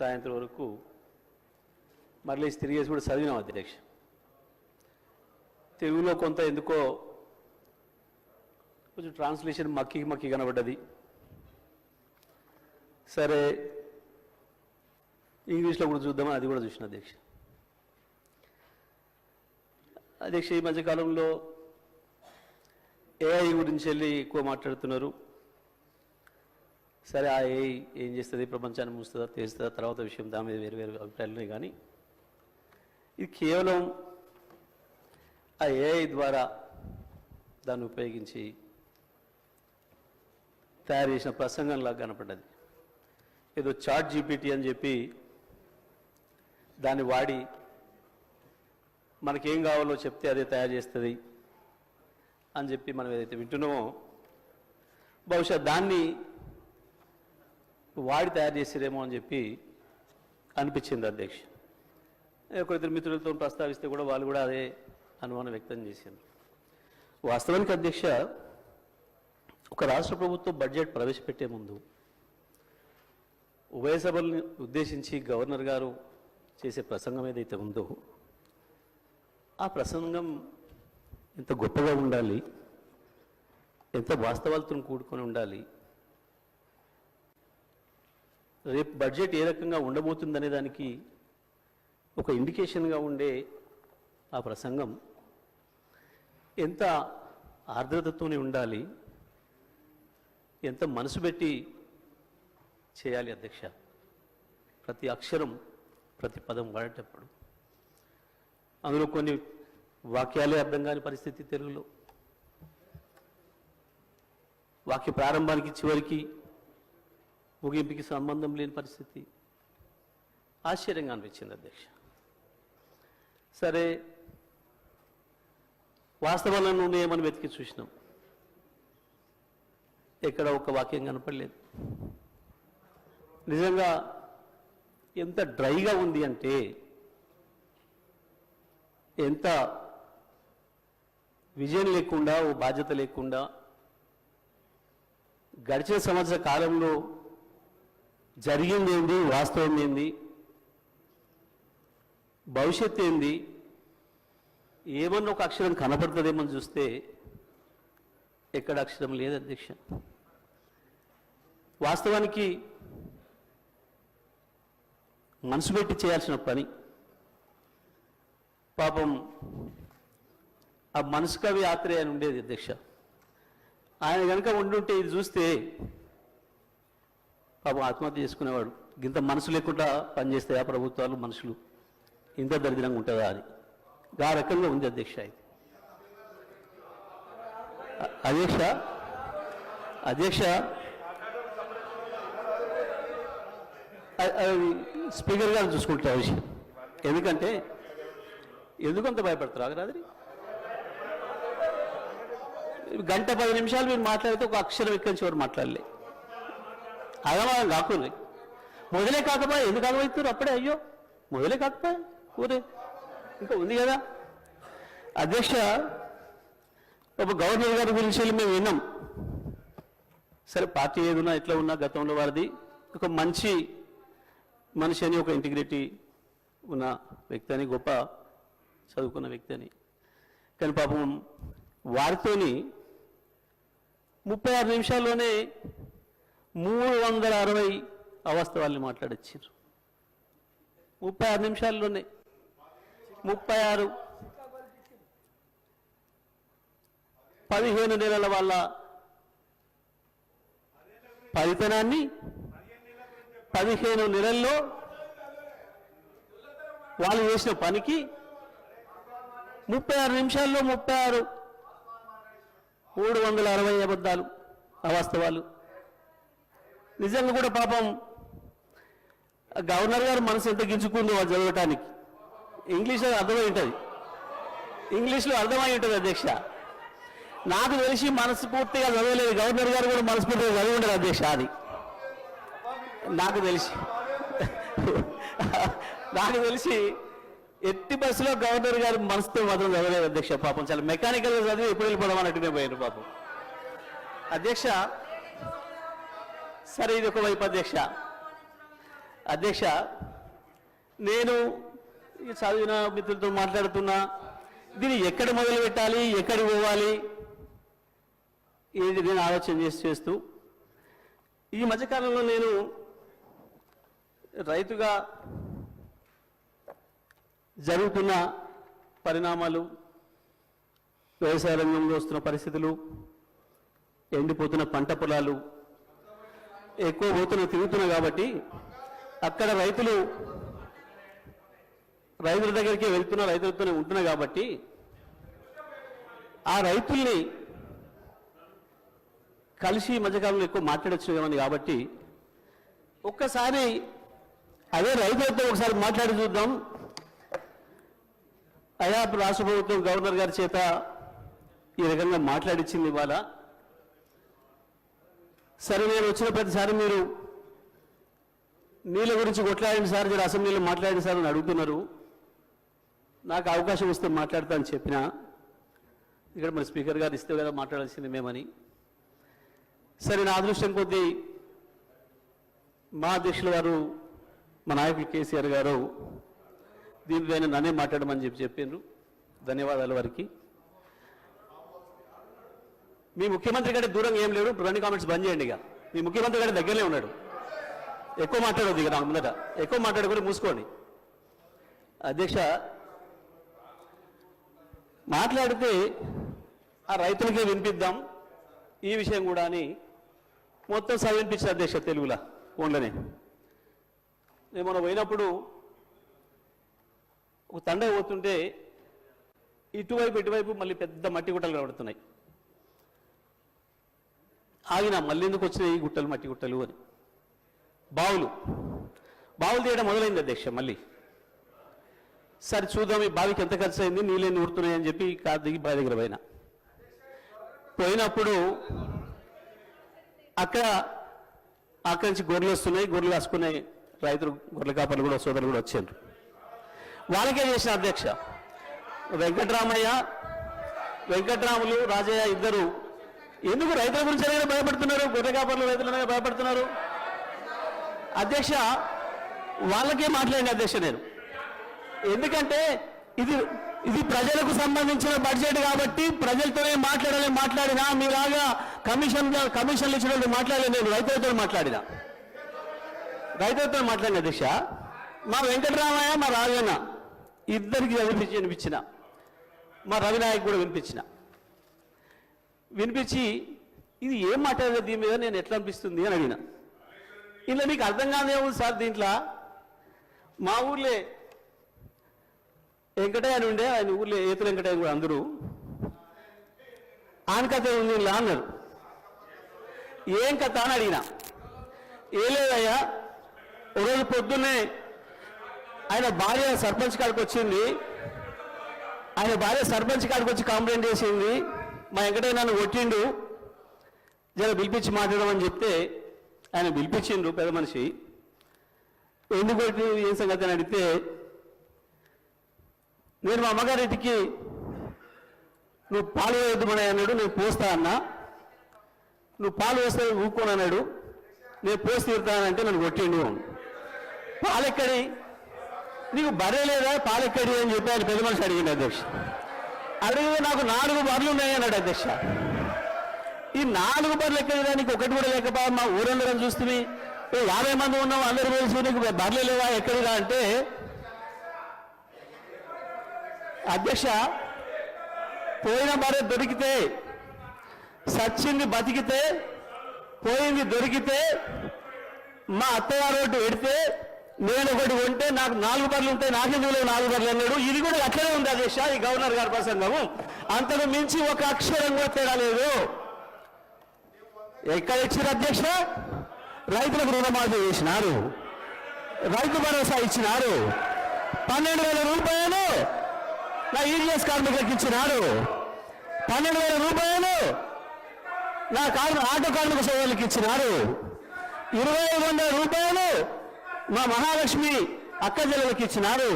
సాయంత్రం వరకు మరలేసి తిరిగేసి కూడా చదివినాం అధ్యక్ష. తెలుగులో కొంత ఎందుకో కొంచెం ట్రాన్స్లేషన్ మక్కి మక్కి కనబడ్డది. సరే ఇంగ్లీష్లో కూడా చూద్దామని అది కూడా చూసిన అధ్యక్ష. అధ్యక్ష ఈ మధ్యకాలంలో ఏఐ గురించి వెళ్ళి ఎక్కువ మాట్లాడుతున్నారు. సరే ఆ ఏఐ ఏం చేస్తుంది? ప్రపంచాన్ని మూస్తుందా తెలుస్తుందా? తర్వాత విషయం దాని మీద వేరు వేరు అభిప్రాయాలు ఉన్నాయి కానీ ఇది కేవలం ఆ ఏఐ ద్వారా దాన్ని ఉపయోగించి తయారు చేసిన ప్రసంగంలాగా కనపడ్డది. ఏదో చాట్ జీపీటీ అని చెప్పి దాన్ని వాడి మనకేం కావాలో చెప్తే అదే తయారు చేస్తుంది అని చెప్పి మనం ఏదైతే వింటున్నామో బహుశా దాన్ని వాడి తయారు చేసిరేమో అని చెప్పి అనిపించింది అధ్యక్ష. ఒక ఇద్దరు మిత్రులతో ప్రస్తావిస్తే కూడా వాళ్ళు కూడా అదే అనుమానం వ్యక్తం చేశారు వాస్తవానికి అధ్యక్ష ఒక రాష్ట్ర ప్రభుత్వం బడ్జెట్ ప్రవేశపెట్టే ముందు ఉభయ సభల్ని ఉద్దేశించి గవర్నర్ గారు చేసే ప్రసంగం ఏదైతే ఉందో ఆ ప్రసంగం ఎంత గొప్పగా ఉండాలి ఎంత వాస్తవాలతో కూడుకొని ఉండాలి రేపు బడ్జెట్ ఏ రకంగా ఉండబోతుందనే దానికి ఒక ఇండికేషన్గా ఉండే ఆ ప్రసంగం ఎంత ఆర్ద్రతతోనే ఉండాలి ఎంత మనసు పెట్టి చేయాలి అధ్యక్ష? ప్రతి అక్షరం ప్రతి పదం వాడేటప్పుడు. అందులో కొన్ని వాక్యాలే అర్థం కాని పరిస్థితి తెలుగులో. వాక్య ప్రారంభానికి చివరికి ముగింపుకి సంబంధం లేని పరిస్థితి. ఆశ్చర్యంగా అనిపించింది అధ్యక్ష. సరే వాస్తవాలను ఉన్నాయేమని వెతికి చూసినాం? ఎక్కడ ఒక వాక్యం కనపడలేదు. నిజంగా ఎంత డ్రైగా ఉంది అంటే ఎంత విజయం లేకుండా ఓ బాధ్యత లేకుండా గడిచిన సంవత్సర కాలంలో జరిగింది ఏంది? వాస్తవం ఏంది? భవిష్యత్ ఏంది? ఏమన్నా ఒక అక్షరం కనపడుతుందేమో చూస్తే ఎక్కడ అక్షరం లేదు అధ్యక్ష. వాస్తవానికి మనసు పెట్టి చేయాల్సిన పని. పాపం ఆ మనసు కవి ఆత్రేయ అని ఉండేది అధ్యక్ష. ఆయన కనుక ఉండుంటే ఇది చూస్తే పాపం ఆత్మహత్య చేసుకునేవాడు. ఇంత మనసు లేకుండా పనిచేస్తాయా ప్రభుత్వాలు మనుషులు? ఇంత దరిద్రంగా ఉంటుందా అని. ఆ రకంగా ఉంది అధ్యక్ష ఇది అధ్యక్ష అధ్యక్ష అది స్పీకర్ గారు చూసుకుంటారు విషయం. ఎందుకంటే ఎందుకంత భయపడతారు ఆగరాదిరి గంట పది నిమిషాలు మీరు మాట్లాడితే ఒక అక్షరం ఎక్కడి నుంచి ఎవరు మాట్లాడలే. అగమాగం కాకుండా మొదలే కాకపోయా ఎందుకు ఆగమవుతారు అప్పుడే అయ్యో మొదలే కాకపోయా ఊరే. ఇంకా ఉంది కదా. అధ్యక్ష ఒక గవర్నర్ గారి గురించి వెళ్ళి మేము విన్నాం. సరే పార్టీ ఏదున్నా ఎట్లా ఉన్నా గతంలో వారిది ఒక మంచి మనిషి అని ఒక ఇంటిగ్రిటీ ఉన్న వ్యక్తి అని గొప్ప చదువుకున్న వ్యక్తి అని. కానీ పాపం వారితోని ముప్పై ఆరు నిమిషాల్లోనే మూడు వందల అరవై అవాస్తవాల్ని మాట్లాడొచ్చారు ముప్పై ఆరు నిమిషాల్లోనే. ముప్పై ఆరు పదిహేను నెలల వాళ్ళ ఫలితనాన్ని పదిహేను నెలల్లో వాళ్ళు చేసిన పనికి ముప్పై ఆరు నిమిషాల్లో ముప్పై ఆరు మూడు వందల అరవై అబద్ధాలు అవాస్తవాలు నిజంగా కూడా పాపం గవర్నర్ గారు మనసు ఎంత గించుకుందో వాళ్ళు చదవటానికి. ఇంగ్లీష్లో అర్థమై ఉంటుంది. ఇంగ్లీష్లో అర్థమై ఉంటుంది అధ్యక్ష. నాకు తెలిసి మనస్ఫూర్తిగా చదవలేదు. గవర్నర్ గారు కూడా మనస్ఫూర్తిగా చదివి ఉండదు అధ్యక్ష అది. నాకు తెలిసి. నాకు తెలిసి ఎట్టి బస్సులో గవర్నర్ గారు మనసుతో మాత్రం చదవలేదు అధ్యక్ష పాపం. చాలా మెకానికల్గా చదివి ఎప్పుడు వెళ్ళిపోవడం అన్నట్టునే పోయారు పాపం. అధ్యక్ష సరే ఇది ఒకవైపు అధ్యక్ష. అధ్యక్ష నేను ఈ చదివిన మిత్రులతో మాట్లాడుతున్నా. దీన్ని ఎక్కడ మొదలు పెట్టాలి ఎక్కడికి పోవాలి? ఇది నేను ఆలోచన చేసి చేస్తూ. ఈ మధ్యకాలంలో నేను రైతుగా జరుగుతున్న పరిణామాలు వ్యవసాయ రంగంలో వస్తున్న పరిస్థితులు ఎండిపోతున్న పంట పొలాలు ఎక్కువ పోతున్న తిరుగుతున్నా కాబట్టి అక్కడ రైతులు రైతుల దగ్గరికి వెళ్తున్న రైతులతోనే ఉంటున్నా కాబట్టి ఆ రైతుల్ని కలిసి మధ్యకాలంలో ఎక్కువ మాట్లాడొచ్చు కాబట్టి ఒక్కసారి అదే రైతులతో ఒకసారి మాట్లాడి చూద్దాం. అయా రాష్ట్ర ప్రభుత్వం గవర్నర్ గారి చేత ఈ రకంగా మాట్లాడించింది ఇవాళ. సరే నేను వచ్చిన ప్రతిసారి మీరు నీళ్ళ గురించి కొట్లాడిన సార్ మీరు అసెంబ్లీలో మాట్లాడిన సార్ అని అడుగుతున్నారు. నాకు అవకాశం వస్తే మాట్లాడతా అని చెప్పిన ఇక్కడ మరి స్పీకర్ గారు ఇస్తే కదా మాట్లాడాల్సింది మేమని. సరే నా అదృష్టం కొద్దీ మా అధ్యక్షుల గారు మా నాయకులు కేసీఆర్ గారు దీనిపైన నన్నే మాట్లాడమని చెప్పి చెప్పిండ్రు ధన్యవాదాలు వారికి. మీ ముఖ్యమంత్రి కంటే దూరం ఏం లేడు. రెండు కామెంట్స్ బంద్ చేయండి ఇక. మీ ముఖ్యమంత్రి కంటే దగ్గరనే ఉన్నాడు. ఎక్కువ మాట్లాడొద్దు ఇక నాకు ముందట. ఎక్కువ మాట్లాడకుండా మూసుకోండి. అధ్యక్ష మాట్లాడితే ఆ రైతులకే వినిపిద్దాం. ఈ విషయం కూడా అని మొత్తం చదివినిపించిన అధ్యక్ష తెలుగులా ఫోన్లోనే. నేను మనం పోయినప్పుడు ఒక తండ పోతుంటే ఇటువైపు ఇటువైపు మళ్ళీ పెద్ద మట్టి గుట్టలు కనబడుతున్నాయి. ఆగిన మళ్ళీ ఎందుకు వచ్చినాయి ఈ గుట్టలు మట్టి గుట్టలు అని. బావులు. బావులు తీయడం మొదలైంది అధ్యక్ష మళ్ళీ. సరే చూద్దాం ఈ బావికి ఎంత ఖర్చు అయింది నీళ్ళని ఊరుతున్నాయని చెప్పి కారు దిగి బావి దగ్గర పోయినా. పోయినప్పుడు అక్కడ అక్కడి నుంచి గొర్రెలు వస్తున్నాయి గొర్రెలు కాసుకునే రైతులు గొర్రెల కాపర్లు కూడా సోదరులు కూడా వచ్చారు వాళ్ళకే చేసిన అధ్యక్ష వెంకటరామయ్య వెంకటరాములు రాజయ్య ఇద్దరు ఎందుకు రైతుల గురించి ఎలాగైనా భయపడుతున్నారు? గొర్రె కాపర్ల రైతులనే భయపడుతున్నారు? అధ్యక్ష వాళ్ళకే మాట్లాడిన అధ్యక్ష నేను. ఎందుకంటే ఇది ఇది ప్రజలకు సంబంధించిన బడ్జెట్ కాబట్టి ప్రజలతోనే మాట్లాడాలి మాట్లాడినా మీలాగా కమిషన్ కమిషన్లు ఇచ్చిన మాట్లాడలేదు నేను రైతులతో మాట్లాడిన. రైతులతో మాట్లాడిన దిశ మా వెంకటరామయ్య మా రాజన్న ఇద్దరికి వినిపించి వినిపించిన మా రవినాయక్ కూడా వినిపించిన. వినిపించి ఇది ఏం మాట్లాడలేదు దీని మీద? నేను ఎట్లా అనిపిస్తుంది? అని అడిగిన. ఇలా మీకు అర్థం కాదే ఉంది సార్ దీంట్లో. మా ఊర్లే వెంకటయ్య అని ఉండే ఆయన ఊర్లో ఏతుల వెంకటయ్య కూడా అందరూ. ఆయన కథ ఉంది ఇలా అన్నారు. ఏం కథ? అని అడిగిన. ఏ లేదయ్యా ఒకరోజు పొద్దున్నే ఆయన భార్య సర్పంచ్ కాడికి వచ్చింది. ఆయన భార్య సర్పంచ్ కాడికి వచ్చి కంప్లైంట్ చేసింది. మా వెంకటయ్య నన్ను కొట్టిండు. జర పిలిపించి మాట్లాడమని చెప్తే ఆయన పిలిపించిండు పెద్ద మనిషి. ఎందుకు కొట్టి ఏం సంగతి అని అడిగితే నేను మా అమ్మగారింటికి నువ్వు పాలు వేయద్దుమని అన్నాడు నేను పోస్తా అన్నా. నువ్వు పాలు వేస్తే ఊక్కోను అన్నాడు. నేను పోసి తీరుతానంటే నన్ను కొట్టిండు. పాలెక్కడి? నీకు బర్రె లేదా? పాలెక్కడి అని చెప్పి ఆయన పెద్ద మనిషి అడిగింది అధ్యక్ష. అడిగితే నాకు నాలుగు బర్లు ఉన్నాయి అన్నాడు అధ్యక్ష. ఈ నాలుగు బర్లు ఎక్కడానికి ఒకటి కూడా లేకపోయా మా ఊరందరం చూస్తుంది యాభై మంది ఉన్నాం అందరూ తెలిసి నీకు బర్లు లేవా ఎక్కడిగా అంటే అధ్యక్ష పోయిన భార్య దొరికితే సచ్చింది బతికితే పోయింది దొరికితే మా అత్తగారు ఒకటి పెడితే నేను ఒకటి ఉంటే నాకు నాలుగు బర్రెలు ఉంటాయి నాకెందుకు లేవు నాలుగు బర్రెలు అన్నాడు. ఇది కూడా అట్లనే ఉంది అధ్యక్ష ఈ గవర్నర్ గారి ప్రసంగము. అంతకు మించి ఒక అక్షరం కూడా తేడా లేదు. ఎక్కడ ఇచ్చారు అధ్యక్ష? రైతులకు రుణమాఫీ చేసినారు. రైతు భరోసా ఇచ్చినారు. పన్నెండు వేల రూపాయలు నా ఈడిఎస్ కార్మికులకు ఇచ్చినారు. పన్నెండు వేల రూపాయలు నా కార్మి ఆటో కార్మిక సోదరులకు ఇచ్చినారు. ఇరవై ఐదు వందల రూపాయలు మా మహాలక్ష్మి అక్క చెల్లెలకు ఇచ్చినారు.